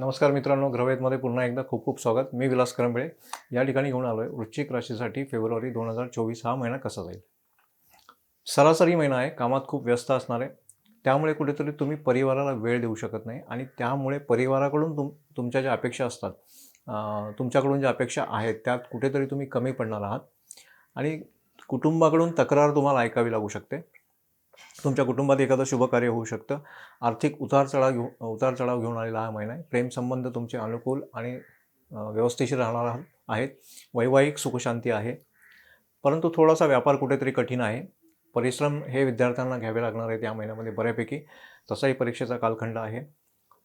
नमस्कार मित्रांनो ग्रहवेदमध्ये पुन्हा एकदा खूप खूप स्वागत. मी विलास करंबळे या ठिकाणी घेऊन आलो आहे वृश्चिक राशीसाठी फेब्रुवारी दोन हजार चोवीस हा महिना कसा जाईल? सरासरी महिना आहे कामात खूप व्यस्त असणार आहे. त्यामुळे कुठेतरी तुम्ही परिवाराला वेळ देऊ शकत नाही आणि त्यामुळे परिवाराकडून तुम तुमच्या ज्या अपेक्षा असतात तुमच्याकडून ज्या अपेक्षा आहेत त्यात कुठेतरी तुम्ही कमी पडणार आहात. आणि कुटुंबाकडून तक्रार तुम्हाला ऐकावी लागू शकते. तुमच्या कुटुंबात एखादं शुभ कार्य होऊ शकतं. आर्थिक उतार चढाव घेऊ उतार चढाव घेऊन आलेला हा महिना आहे. प्रेमसंबंध तुमचे अनुकूल आणि व्यवस्थेशीर राहणार आहेत वैवाहिक सुखशांती आहे. परंतु थोडासा व्यापार कुठेतरी कठीण आहे. परिश्रम हे विद्यार्थ्यांना घ्यावे लागणार आहेत या महिन्यामध्ये बऱ्यापैकी. तसाही परीक्षेचा कालखंड आहे.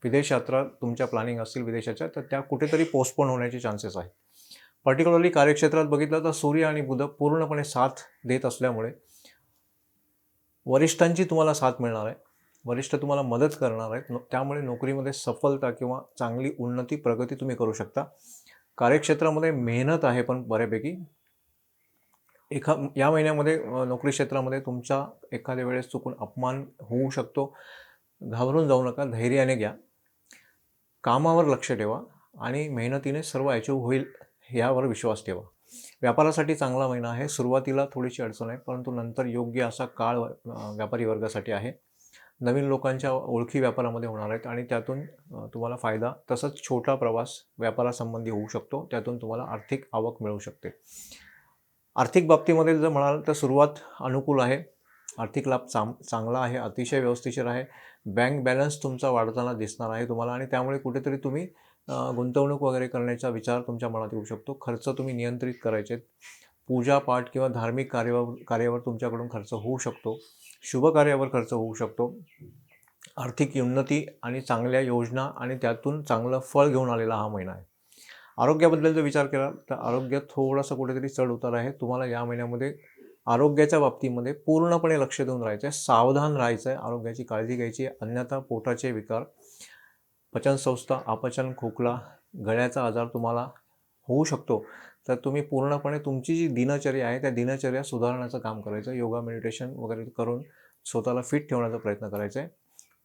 विदेश यात्रा तुमच्या प्लॅनिंग असतील विदेशाच्या तर त्या कुठेतरी पोस्टपोन होण्याचे चान्सेस आहेत. पर्टिक्युलरली कार्यक्षेत्रात बघितलं तर सूर्य आणि बुध पूर्णपणे साथ देत असल्यामुळे वरिष्ठांची तुम्हाला साथ मिळणार आहे. वरिष्ठ तुम्हाला मदत करणार आहेत. नो- त्यामुळे नोकरीमध्ये सफलता किंवा चांगली उन्नती प्रगती तुम्ही करू शकता. कार्यक्षेत्रामध्ये मेहनत आहे पण बऱ्यापैकी. एखा या महिन्यामध्ये नोकरी क्षेत्रामध्ये तुमचा एखाद्या वेळेस चुकून अपमान होऊ शकतो. घाबरून जाऊ नका धैर्याने घ्या. कामावर लक्ष ठेवा आणि मेहनतीने सर्व अचीव होईल यावर विश्वास ठेवा. व्यापारासाठी चांगला महिना आहे. सुरुवातीला थोडीशी अडचण आहे परंतु नंतर योग्य असा काळ व्यापारी वर्गासाठी आहे. नवीन लोकांच्या ओळखी व्यापारामध्ये होणार आहेत आणि त्यातून तुम्हाला फायदा तसंच छोटा प्रवास व्यापारासंबंधी होऊ शकतो. त्यातून तुम्हाला आर्थिक आवक मिळू शकते. आर्थिक बाबतीमध्ये जर म्हणाल तर सुरुवात अनुकूल आहे. आर्थिक लाभ चांग चांगला आहे अतिशय व्यवस्थिशीर आहे. बँक बॅलन्स तुमचा वाढताना दिसणार आहे तुम्हाला आणि त्यामुळे कुठेतरी तुम्ही गुंतवणूक वगैरे करण्याचा विचार तुमच्या मनात येऊ शकतो. खर्च तुम्ही नियंत्रित करायचे पूजा पाठ किंवा धार्मिक कार्यावर कार्यावर तुमच्याकडून खर्च होऊ शकतो. शुभ कार्यावर खर्च होऊ शकतो. आर्थिक उन्नती आणि चांगल्या योजना आणि त्यातून चांगलं फळ घेऊन आलेला हा महिना आहे. आरोग्याबद्दल जर विचार केला तर आरोग्य थोडासा कुठेतरी चढ उतार आहे. तुम्हाला या महिन्यामध्ये आरोग्याच्या बाबतीमध्ये पूर्णपणे लक्ष देऊन राहायचं आहे सावधान राहायचं आहे आरोग्याची काळजी घ्यायची. अन्यथा पोटाचे विकार पचनसंस्था अपचन खोकला गळ्याचा आजार तुम्हाला होऊ शकतो. तर तुम्ही पूर्णपणे तुमची जी दिनचर्या आहे त्या दिनचर्या सुधारण्याचं काम करायचं. योगा मेडिटेशन वगैरे करून स्वतःला फिट ठेवण्याचा प्रयत्न करायचा आहे.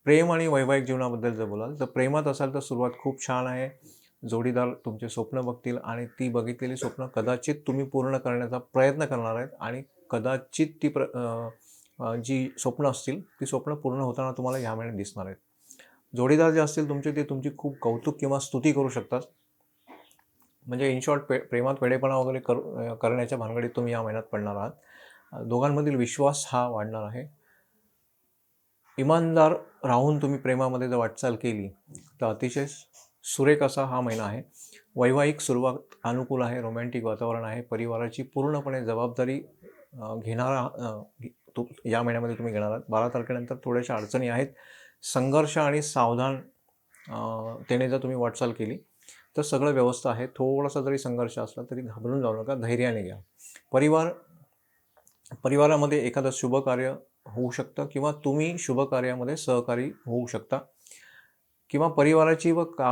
प्रेम आणि वैवाहिक जीवनाबद्दल जर बोलाल तर प्रेमात असाल तर सुरुवात खूप छान आहे. जोडीदार तुमचे स्वप्न बघतील आणि ती बघितलेली स्वप्न कदाचित तुम्ही पूर्ण करण्याचा प्रयत्न करणार आहेत आणि कदाचित ती प्र जी स्वप्न असतील ती स्वप्न पूर्ण होताना तुम्हाला ह्या महिन्यात दिसणार आहेत. जोडीदार जे असतील तुमचे ते तुमची खूप कौतुक किंवा स्तुती करू शकतात. म्हणजे इन शॉर्ट पे प्रेमात वेडेपणा वगैरे कर करण्याच्या भानगडीत तुम्ही या महिन्यात पडणार आहात. दोघांमधील विश्वास हा वाढणार आहे. इमानदार राहून तुम्ही प्रेमामध्ये जर वाटचाल केली तर अतिशय सुरेख असा हा महिना आहे. वैवाहिक सुरुवात अनुकूल आहे रोमॅन्टिक वातावरण आहे. परिवाराची पूर्णपणे जबाबदारी घेणारा तू या महिन्यामध्ये तुम्ही घेणार आहात. बारा तारखेनंतर थोड्याशा अडचणी आहेत. संघर्ष आणि सावधान त्याने जर तुम्ही वाटचाल केली तर सगळं व्यवस्था आहे. थोडासा जरी संघर्ष असला तरी घाबरून जाऊ नका. धैर्याने घ्या. परिवार परिवारामध्ये एखादं शुभ कार्य होऊ शकतं किंवा तुम्ही शुभ कार्यामध्ये सहकारी होऊ शकता. किंवा परिवाराची व का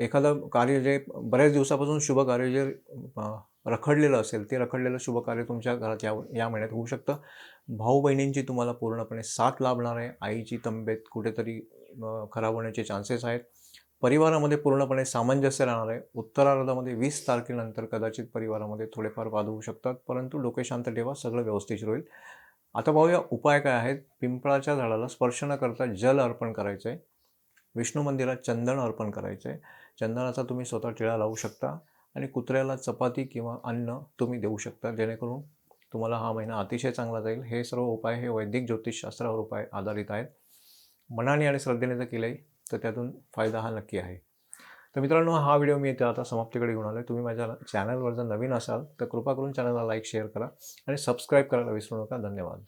एखादं कार्य जे बऱ्याच दिवसापासून शुभ कार्य जे रखडलेलं असेल ते रखडलेलं शुभकार्य तुमच्या घरात या या महिन्यात होऊ शकतं. भाऊ बहिणींची तुम्हाला पूर्णपणे साथ लाभणार आहे. आईची तब्येत कुठेतरी खराब होण्याचे चान्सेस आहेत. परिवारामध्ये पूर्णपणे सामंजस्य राहणार आहे. उत्तरार्धामध्ये वीस तारखेनंतर कदाचित परिवारामध्ये थोडेफार वाद होऊ शकतात. परंतु डोके शांत ठेवा सगळं व्यवस्थित होईल आता पाहूया उपाय काय आहेत. पिंपळाच्या झाडाला स्पर्श न करता जल अर्पण करायचं आहे विष्णू मंदिरात चंदन अर्पण करायचं आहे चंदनाचा तुम्ही स्वतः टिळा लावू शकता. आणि कुत्र्याला चपाती किंवा अन्न तुम्ही देऊ शकता. जेणेकरून तुम्हाला हा महिना अतिशय चांगला जाईल. हे सर्व उपाय हे वैदिक ज्योतिषशास्त्रावर उपाय आधारित आहेत. मनाने आणि श्रद्धेने जर केले तर त्यातून फायदा हा नक्की आहे. तर मित्रांनो हा व्हिडिओ मी त्या आता समाप्तीकडे घेऊन आलो आहे तुम्ही माझ्या चॅनलवर जर नवीन असाल तर कृपा करून चॅनलला लाईक शेअर करा आणि सबस्क्राईब करायला विसरू नका. धन्यवाद.